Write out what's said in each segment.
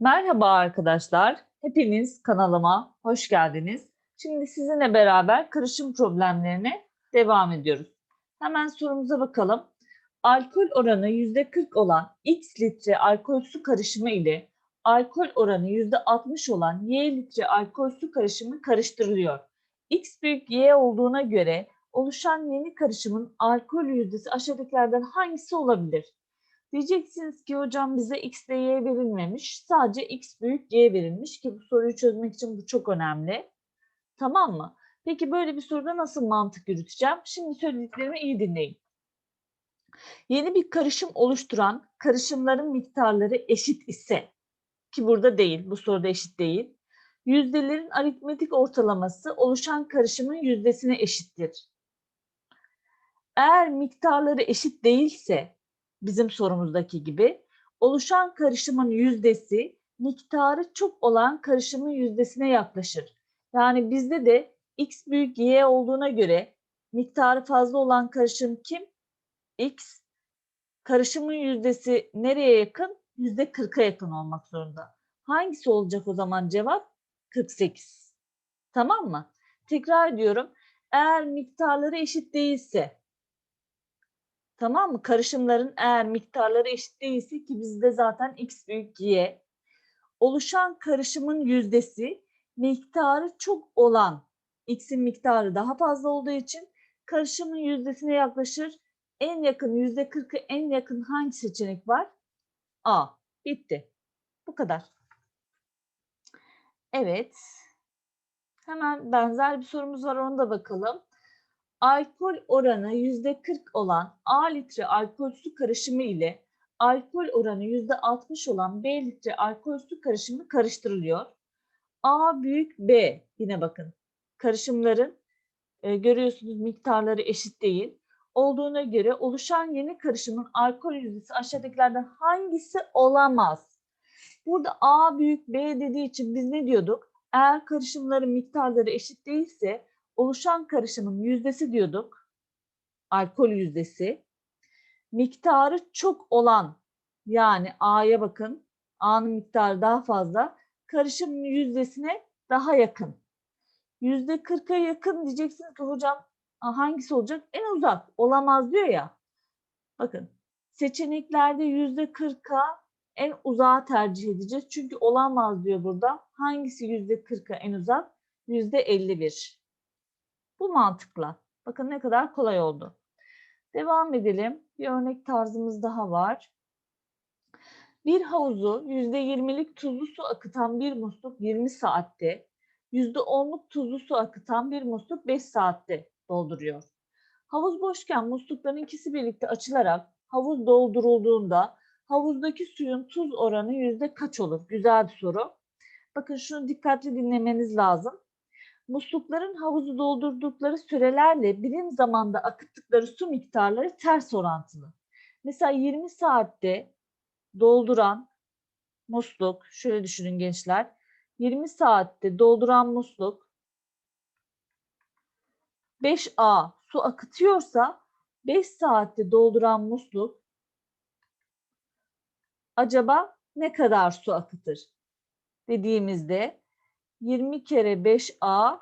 Merhaba arkadaşlar. Hepiniz kanalıma hoş geldiniz. Şimdi sizinle beraber karışım problemlerine devam ediyoruz. Hemen sorumuza bakalım. Alkol oranı %40 olan X litre alkol su karışımı ile alkol oranı %60 olan Y litre alkol su karışımı karıştırılıyor. X büyük Y olduğuna göre oluşan yeni karışımın alkol yüzdesi aşağıdakilerden hangisi olabilir? Diyeceksiniz ki hocam bize x ile y verilmemiş. Sadece x büyük y verilmiş ki bu soruyu çözmek için bu çok önemli. Tamam mı? Peki böyle bir soruda nasıl mantık yürüteceğim? Şimdi söylediklerimi iyi dinleyin. Yeni bir karışım oluşturan karışımların miktarları eşit ise ki burada değil, bu soruda eşit değil. Yüzdelerin aritmetik ortalaması oluşan karışımın yüzdesine eşittir. Eğer miktarları eşit değilse bizim sorumuzdaki gibi oluşan karışımın yüzdesi miktarı çok olan karışımın yüzdesine yaklaşır. Yani bizde de x büyük y olduğuna göre miktarı fazla olan karışım kim? x. Karışımın yüzdesi nereye yakın? Yüzde 40'a yakın olmak zorunda. Hangisi olacak o zaman cevap? 48. Tamam mı? Tekrar ediyorum. Eğer miktarları eşit değilse Tamam mı? Karışımların eğer miktarları eşit değilse ki bizde zaten x büyük y. Oluşan karışımın yüzdesi miktarı çok olan x'in miktarı daha fazla olduğu için karışımın yüzdesine yaklaşır. En yakın yüzde 40'ı en yakın hangi seçenek var? A. Bitti. Bu kadar. Evet. Hemen benzer bir sorumuz var ona da bakalım alkol oranı %40 olan A litre alkol su karışımı ile alkol oranı %60 olan B litre alkol su karışımı karıştırılıyor. A büyük B yine bakın karışımların e, görüyorsunuz miktarları eşit değil. Olduğuna göre oluşan yeni karışımın alkol yüzdesi aşağıdakilerden hangisi olamaz? Burada A büyük B dediği için biz ne diyorduk? Eğer karışımların miktarları eşit değilse oluşan karışımın yüzdesi diyorduk. Alkol yüzdesi. Miktarı çok olan yani A'ya bakın. A'nın miktarı daha fazla. Karışım yüzdesine daha yakın. Yüzde 40'a yakın diyeceksiniz ki hocam hangisi olacak? En uzak olamaz diyor ya. Bakın seçeneklerde yüzde 40'a en uzağa tercih edeceğiz. Çünkü olamaz diyor burada. Hangisi yüzde 40'a en uzak? Yüzde 51. Bu mantıkla. Bakın ne kadar kolay oldu. Devam edelim. Bir örnek tarzımız daha var. Bir havuzu %20'lik tuzlu su akıtan bir musluk 20 saatte, %10'luk tuzlu su akıtan bir musluk 5 saatte dolduruyor. Havuz boşken muslukların ikisi birlikte açılarak havuz doldurulduğunda havuzdaki suyun tuz oranı yüzde kaç olur? Güzel bir soru. Bakın şunu dikkatli dinlemeniz lazım muslukların havuzu doldurdukları sürelerle birim zamanda akıttıkları su miktarları ters orantılı. Mesela 20 saatte dolduran musluk, şöyle düşünün gençler, 20 saatte dolduran musluk 5A su akıtıyorsa 5 saatte dolduran musluk acaba ne kadar su akıtır dediğimizde 20 kere 5a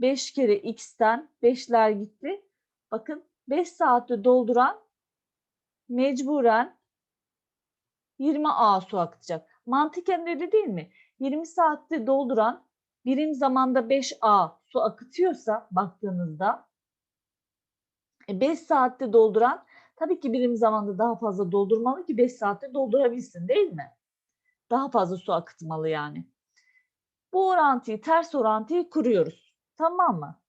5 kere x'ten 5'ler gitti. Bakın 5 saatte dolduran mecburen 20a su akıtacak. Mantıken öyle değil mi? 20 saatte dolduran birim zamanda 5a su akıtıyorsa baktığınızda 5 e, saatte dolduran tabii ki birim zamanda daha fazla doldurmalı ki 5 saatte doldurabilsin değil mi? Daha fazla su akıtmalı yani. Bu orantıyı, ters orantıyı kuruyoruz. Tamam mı?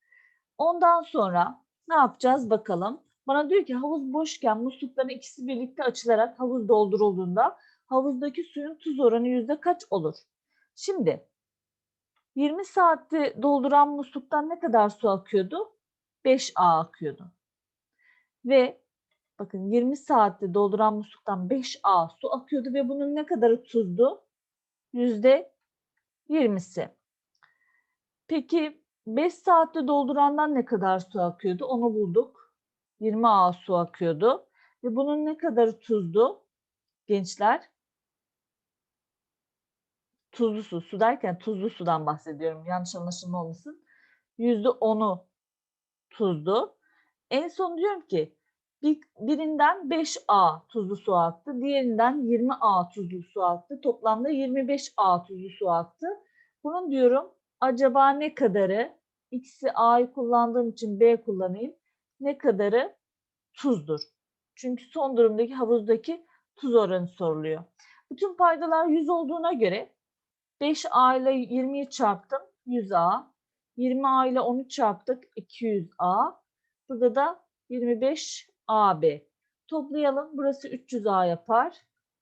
Ondan sonra ne yapacağız bakalım. Bana diyor ki havuz boşken muslukların ikisi birlikte açılarak havuz doldurulduğunda havuzdaki suyun tuz oranı yüzde kaç olur? Şimdi 20 saatte dolduran musluktan ne kadar su akıyordu? 5A akıyordu. Ve bakın 20 saatte dolduran musluktan 5A su akıyordu ve bunun ne kadarı tuzdu? Yüzde 20'si. Peki 5 saatte doldurandan ne kadar su akıyordu? Onu bulduk. 20 A su akıyordu. Ve bunun ne kadarı tuzdu gençler? tuzlu su. Su derken tuzlu sudan bahsediyorum. Yanlış anlaşılma olmasın. %10'u tuzlu. En son diyorum ki bir, birinden 5A tuzlu su aktı. Diğerinden 20A tuzlu su aktı. Toplamda 25A tuzlu su aktı. Bunun diyorum acaba ne kadarı X'i A'yı kullandığım için B kullanayım. Ne kadarı tuzdur. Çünkü son durumdaki havuzdaki tuz oranı soruluyor. Bütün paydalar 100 olduğuna göre 5A ile 20'yi çarptım 100A. 20A ile 10'u çarptık 200A. Burada da 25AB. Toplayalım. Burası 300A yapar.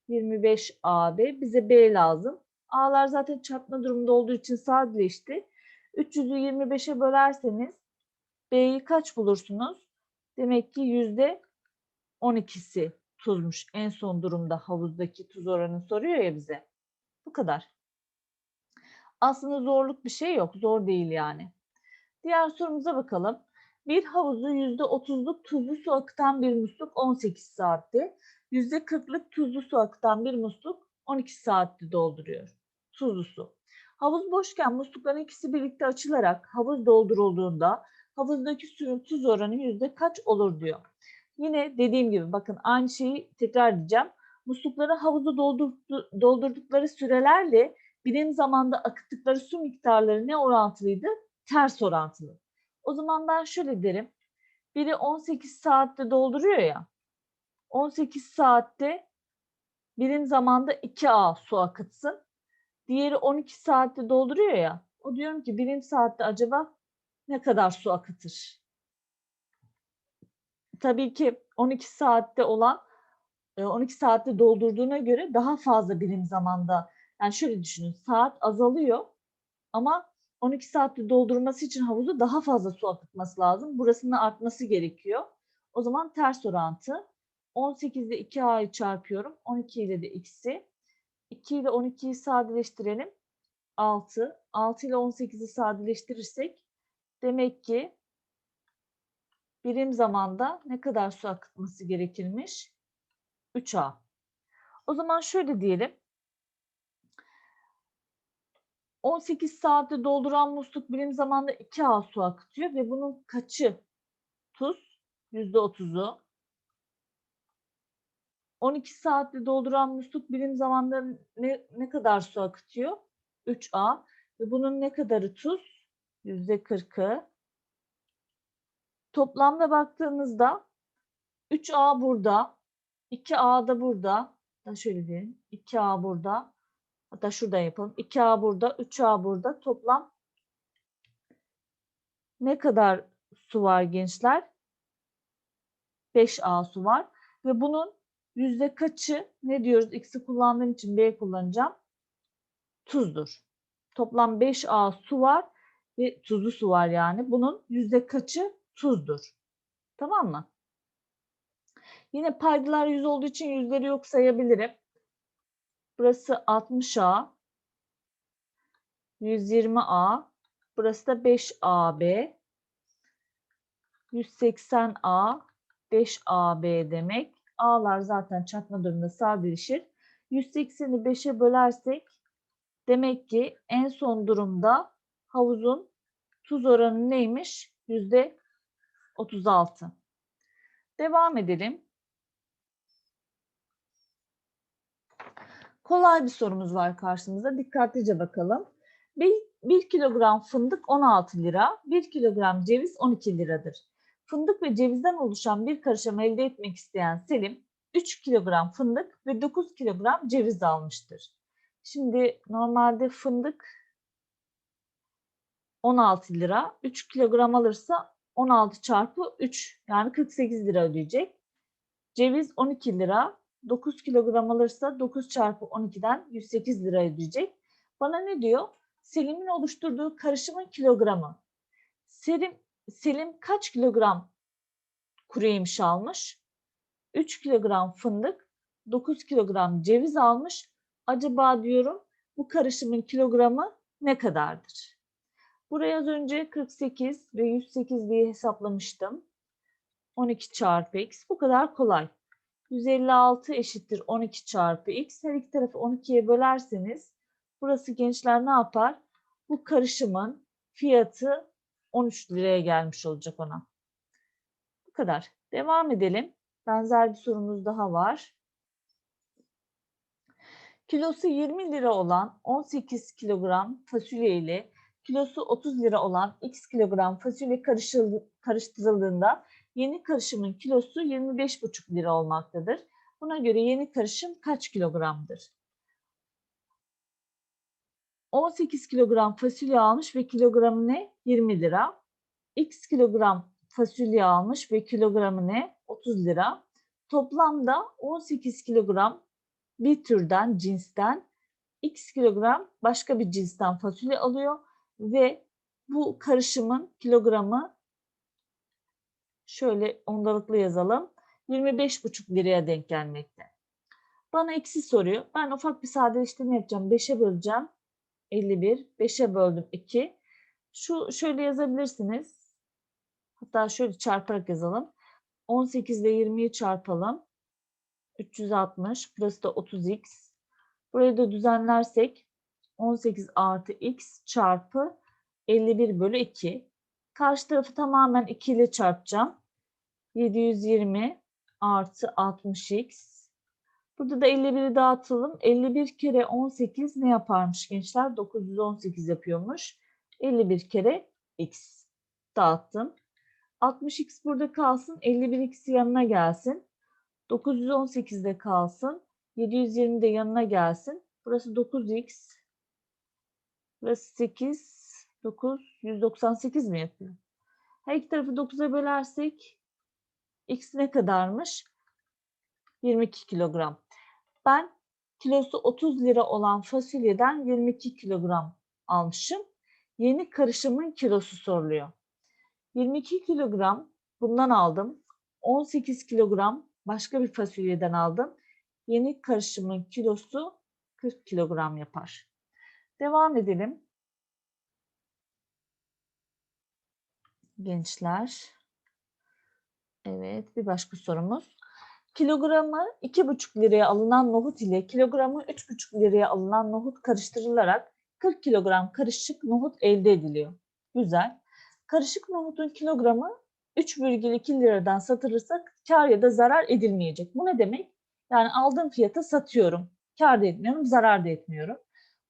25AB. Bize B lazım. A'lar zaten çarpma durumunda olduğu için sadeleşti. 300'ü 25'e bölerseniz B'yi kaç bulursunuz? Demek ki yüzde 12'si tuzmuş. En son durumda havuzdaki tuz oranını soruyor ya bize. Bu kadar. Aslında zorluk bir şey yok. Zor değil yani. Diğer sorumuza bakalım. Bir havuzu %30'luk tuzlu su akıtan bir musluk 18 saatte, %40'lık tuzlu su akıtan bir musluk 12 saatte dolduruyor. Tuzlu su. Havuz boşken muslukların ikisi birlikte açılarak havuz doldurulduğunda havuzdaki suyun tuz oranı yüzde kaç olur diyor. Yine dediğim gibi bakın aynı şeyi tekrar edeceğim. Muslukları havuzu doldurdu, doldurdukları sürelerle birim zamanda akıttıkları su miktarları ne orantılıydı? Ters orantılı. O zaman ben şöyle derim. Biri 18 saatte dolduruyor ya. 18 saatte birim zamanda 2A su akıtsın. Diğeri 12 saatte dolduruyor ya. O diyorum ki birim saatte acaba ne kadar su akıtır? Tabii ki 12 saatte olan 12 e, saatte doldurduğuna göre daha fazla birim zamanda yani şöyle düşünün saat azalıyor ama 12 saatte doldurması için havuzu daha fazla su akıtması lazım. Burasının artması gerekiyor. O zaman ters orantı. 18 ile 2a'yı çarpıyorum. 12 ile de x'i. 2 ile 12'yi sadeleştirelim. 6. 6 ile 18'i sadeleştirirsek demek ki birim zamanda ne kadar su akıtması gerekirmiş? 3A. O zaman şöyle diyelim. 18 saatte dolduran musluk birim zamanda 2A su akıtıyor ve bunun kaçı tuz? %30'u. 12 saatte dolduran musluk birim zamanda ne, ne kadar su akıtıyor? 3A. Ve bunun ne kadarı tuz? %40'ı. Toplamda baktığımızda 3A burada, 2A da burada. Şöyle diyelim. 2A burada, Hatta şurada yapalım. 2A burada, 3A burada. Toplam ne kadar su var gençler? 5A su var. Ve bunun yüzde kaçı ne diyoruz? X'i kullandığım için B kullanacağım. Tuzdur. Toplam 5A su var ve tuzlu su var yani. Bunun yüzde kaçı tuzdur. Tamam mı? Yine paydalar 100 olduğu için yüzleri yok sayabilirim. Burası 60A. 120A. Burası da 5AB. 180A. 5AB demek. A'lar zaten çarpma durumunda sadeleşir. 180'i 5'e bölersek demek ki en son durumda havuzun tuz oranı neymiş? Yüzde 36. Devam edelim. Kolay bir sorumuz var karşımızda. Dikkatlice bakalım. 1, 1 kilogram fındık 16 lira, 1 kilogram ceviz 12 liradır. Fındık ve cevizden oluşan bir karışım elde etmek isteyen Selim 3 kilogram fındık ve 9 kilogram ceviz almıştır. Şimdi normalde fındık 16 lira, 3 kilogram alırsa 16 çarpı 3 yani 48 lira ödeyecek. Ceviz 12 lira, 9 kilogram alırsa 9 çarpı 12'den 108 lira ödeyecek. Bana ne diyor? Selim'in oluşturduğu karışımın kilogramı. Selim, Selim kaç kilogram kuru yemiş almış? 3 kilogram fındık, 9 kilogram ceviz almış. Acaba diyorum bu karışımın kilogramı ne kadardır? Buraya az önce 48 ve 108 diye hesaplamıştım. 12 çarpı x bu kadar kolay. 156 eşittir 12 çarpı x. Her iki tarafı 12'ye bölerseniz Burası gençler ne yapar? Bu karışımın fiyatı 13 liraya gelmiş olacak ona. Bu kadar. Devam edelim. Benzer bir sorumuz daha var. Kilosu 20 lira olan 18 kilogram fasulye ile kilosu 30 lira olan x kilogram fasulye karıştırıldığında yeni karışımın kilosu 25,5 lira olmaktadır. Buna göre yeni karışım kaç kilogramdır? 18 kilogram fasulye almış ve kilogramı ne? 20 lira. X kilogram fasulye almış ve kilogramı ne? 30 lira. Toplamda 18 kilogram bir türden, cinsten X kilogram başka bir cinsten fasulye alıyor ve bu karışımın kilogramı şöyle ondalıklı yazalım. 25,5 liraya denk gelmekte. Bana eksi soruyor. Ben ufak bir sadeleştirme yapacağım. 5'e böleceğim. 51. 5'e böldüm 2. Şu şöyle yazabilirsiniz. Hatta şöyle çarparak yazalım. 18 ile 20'yi çarpalım. 360. Burası da 30x. Burayı da düzenlersek 18 artı x çarpı 51 bölü 2. Karşı tarafı tamamen 2 ile çarpacağım. 720 artı 60x. Burada da 51'i dağıtalım. 51 kere 18 ne yaparmış gençler? 918 yapıyormuş. 51 kere x dağıttım. 60x burada kalsın. 51x yanına gelsin. 918 de kalsın. 720 de yanına gelsin. Burası 9x. Burası 8. 9. 198 mi yapıyor? Her iki tarafı 9'a bölersek x ne kadarmış? 22 kilogram. Ben kilosu 30 lira olan fasulyeden 22 kilogram almışım. Yeni karışımın kilosu soruluyor. 22 kilogram bundan aldım. 18 kilogram başka bir fasulyeden aldım. Yeni karışımın kilosu 40 kilogram yapar. Devam edelim. Gençler. Evet, bir başka sorumuz. Kilogramı 2,5 liraya alınan nohut ile kilogramı 3,5 liraya alınan nohut karıştırılarak 40 kilogram karışık nohut elde ediliyor. Güzel. Karışık nohutun kilogramı 3,2 liradan satılırsa kar ya da zarar edilmeyecek. Bu ne demek? Yani aldığım fiyata satıyorum. Kar da etmiyorum, zarar da etmiyorum.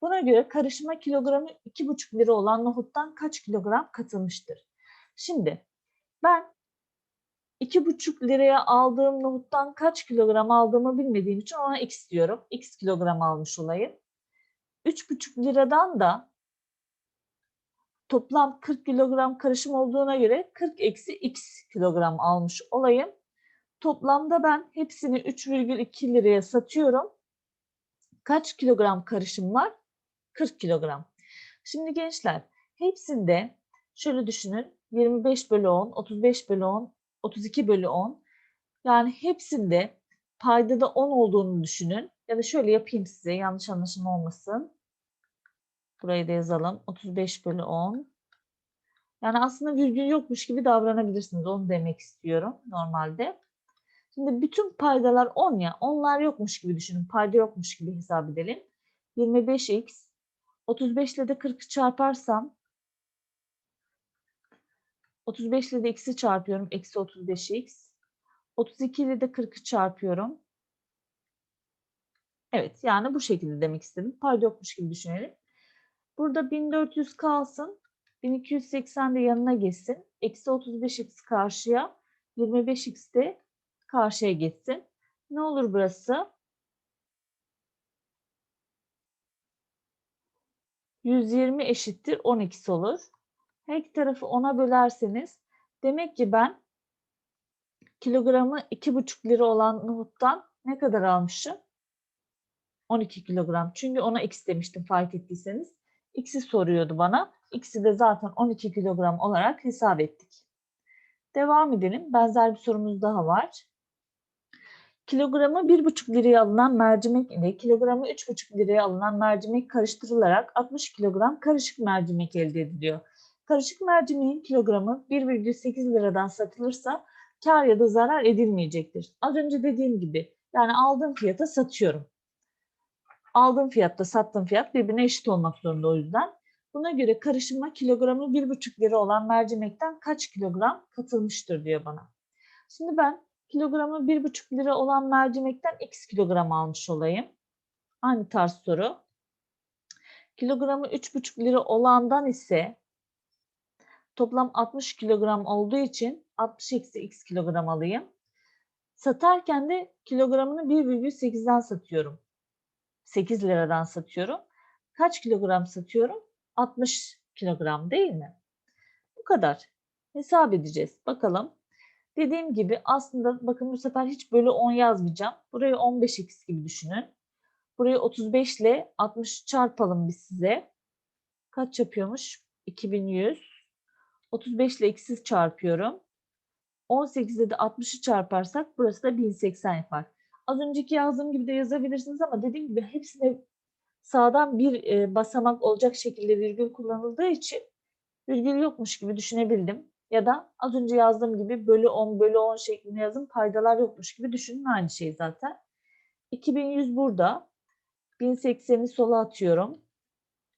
Buna göre karışıma kilogramı 2,5 lira olan nohuttan kaç kilogram katılmıştır? Şimdi ben 2,5 liraya aldığım nohuttan kaç kilogram aldığımı bilmediğim için ona x diyorum. X kilogram almış olayım. 3,5 liradan da toplam 40 kilogram karışım olduğuna göre 40 eksi x kilogram almış olayım. Toplamda ben hepsini 3,2 liraya satıyorum. Kaç kilogram karışım var? 40 kilogram. Şimdi gençler hepsinde şöyle düşünün 25 bölü 10, 35 bölü 10, 32 bölü 10. Yani hepsinde paydada 10 olduğunu düşünün. Ya da şöyle yapayım size yanlış anlaşılma olmasın. Burayı da yazalım. 35 bölü 10. Yani aslında virgül yokmuş gibi davranabilirsiniz. Onu demek istiyorum normalde. Şimdi bütün paydalar 10 ya. Onlar yokmuş gibi düşünün. Payda yokmuş gibi hesap edelim. 25x 35 ile de 40'ı çarparsam 35 ile de x'i çarpıyorum. Eksi 35x. 32 ile de 40'ı çarpıyorum. Evet yani bu şekilde demek istedim. Payda yokmuş gibi düşünelim. Burada 1400 kalsın. 1280 de yanına geçsin. Eksi 35x karşıya. 25x de karşıya geçsin. Ne olur burası? 120 eşittir 12 olur. Her iki tarafı 10'a bölerseniz demek ki ben kilogramı 2,5 lira olan nohuttan ne kadar almışım? 12 kilogram. Çünkü ona x demiştim fark ettiyseniz. X'i soruyordu bana. X'i de zaten 12 kilogram olarak hesap ettik. Devam edelim. Benzer bir sorumuz daha var. Kilogramı 1,5 liraya alınan mercimek ile kilogramı 3,5 liraya alınan mercimek karıştırılarak 60 kilogram karışık mercimek elde ediliyor. Karışık mercimeğin kilogramı 1,8 liradan satılırsa kar ya da zarar edilmeyecektir. Az önce dediğim gibi yani aldığım fiyata satıyorum. Aldığım fiyatla sattığım fiyat birbirine eşit olmak zorunda o yüzden. Buna göre karışıma kilogramı 1,5 lira olan mercimekten kaç kilogram katılmıştır diyor bana. Şimdi ben kilogramı 1,5 lira olan mercimekten x kilogram almış olayım. Aynı tarz soru. Kilogramı 3,5 lira olandan ise toplam 60 kilogram olduğu için 60 eksi x kilogram alayım. Satarken de kilogramını 1,8'den satıyorum. 8 liradan satıyorum. Kaç kilogram satıyorum? 60 kilogram değil mi? Bu kadar. Hesap edeceğiz. Bakalım. Dediğim gibi aslında bakın bu sefer hiç bölü 10 yazmayacağım. Burayı 15x gibi düşünün. Burayı 35 ile 60 çarpalım biz size. Kaç yapıyormuş? 2100. 35 ile x'i çarpıyorum. 18'de de 60'ı çarparsak burası da 1080 yapar. Az önceki yazdığım gibi de yazabilirsiniz ama dediğim gibi hepsine sağdan bir e, basamak olacak şekilde virgül kullanıldığı için virgül yokmuş gibi düşünebildim. Ya da az önce yazdığım gibi bölü 10 bölü 10 şeklinde yazın paydalar yokmuş gibi düşünün aynı şey zaten. 2100 burada. 1080'i sola atıyorum.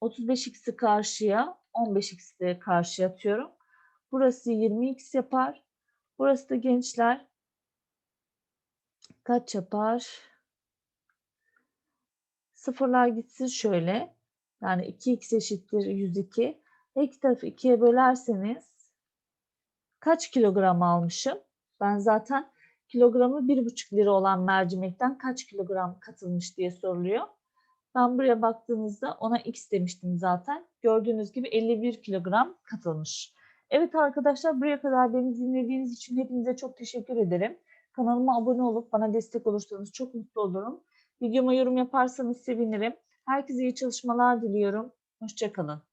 35x'i karşıya 15x'i de karşıya atıyorum. Burası 20x yapar. Burası da gençler kaç yapar? Sıfırlar gitsin şöyle. Yani 2x eşittir 102. Her iki tarafı 2'ye bölerseniz kaç kilogram almışım? Ben zaten kilogramı 1,5 lira olan mercimekten kaç kilogram katılmış diye soruluyor. Ben buraya baktığınızda ona x demiştim zaten. Gördüğünüz gibi 51 kilogram katılmış. Evet arkadaşlar buraya kadar beni dinlediğiniz için hepinize çok teşekkür ederim. Kanalıma abone olup bana destek olursanız çok mutlu olurum. Videoma yorum yaparsanız sevinirim. Herkese iyi çalışmalar diliyorum. Hoşçakalın.